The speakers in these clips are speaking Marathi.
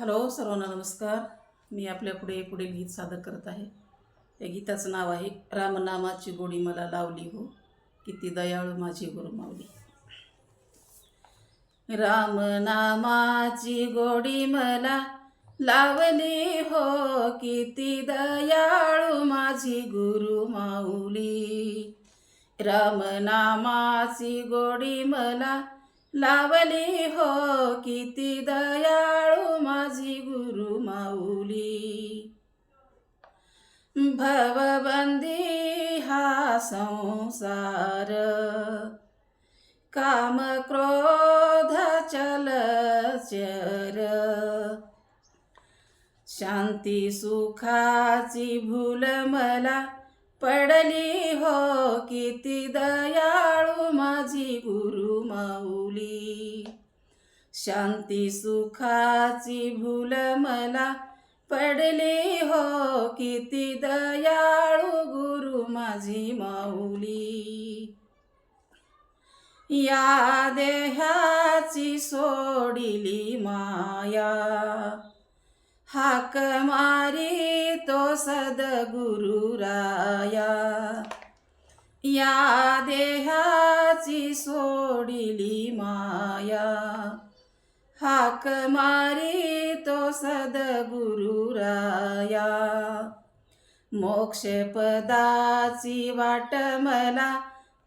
हॅलो सर्वांना नमस्कार. मी आपल्यापुढे पुढील गीत सादर करत आहे. या गीताचं नाव आहे रामनामाची गोडी मला लावली हो. किती दयाळू माझी गुरमाऊली रामनामाची गोडी मला लावली हो. किती दयाळू माझी गुरु माऊली. रामनामाची हो. गोडी मला लावली हो. किती दया गुरु माऊली भवबंदी हा संसार। काम क्रोध चल चर। शांती सुखाची भूल मला पडली हो किती दयाळू माझी गुरु माऊली शांती सुखाची भूल मला पडली हो किती दयाळू गुरु माझी माऊली. या देहाची सोडिली माया. हाक मारी तो सदगुरु राया. या देहाची सोडिली माया. हाक मारी तो सदगुरु राया मोक्ष पदाची वाट मला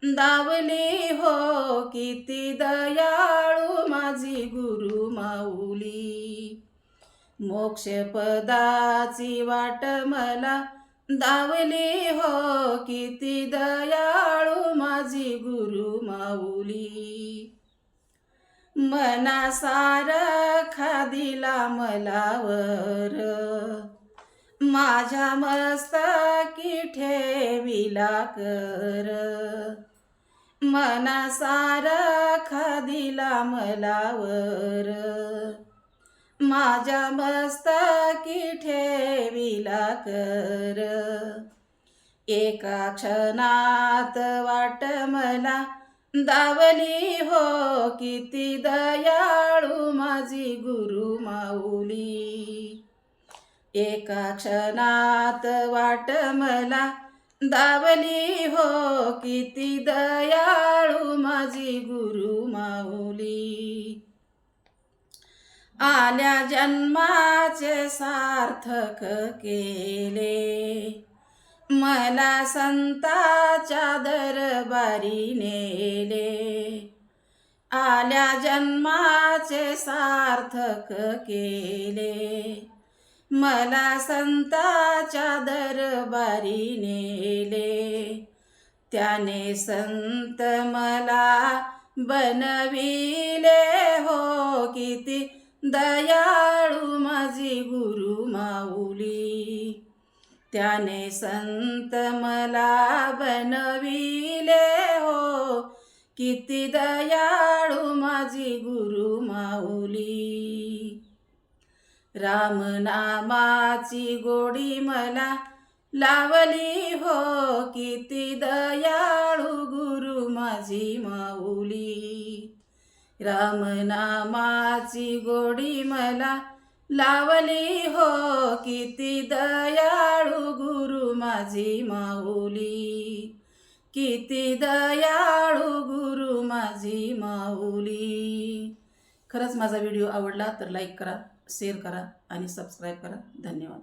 दावली हो किती दयाळू माझी गुरु माऊली. मोक्ष पदाची वाट मला दावली हो किती दयाळू मना सारखा दिला मलावर. माझ्या मस्तकी ठेविला कर मना सारखा दिला मलावर. माझ्या मस्तकी ठेविला कर एका क्षणात वाट मला दावली हो किती दयाळू माझी गुरु माऊली. एका क्षणात वाट मला दावली हो किती दयाळू माझी गुरु माऊली. आल्या जन्माचे सार्थक केले. मला संताच्या दरबारी नेले. आल्या जन्माचे सार्थक केले. मला संताच्या दरबारी नेले. त्याने संत मला बनविले. हो किती दयाळू माझी गुरु माऊली. त्याने संत मला बनविले हो. किती दयाळू माझी गुरु माऊली. रामनामाची गोडी मला लावली हो. किती दयाळू गुरु माझी माऊली. रामनामाची गोडी मला लावली हो. किती दया माझी माऊली. किती दयाळू गुरु माझी माऊली. खरंच माझा व्हिडिओ आवडला तर लाईक करा शेअर करा आणि सबस्क्राईब करा. धन्यवाद.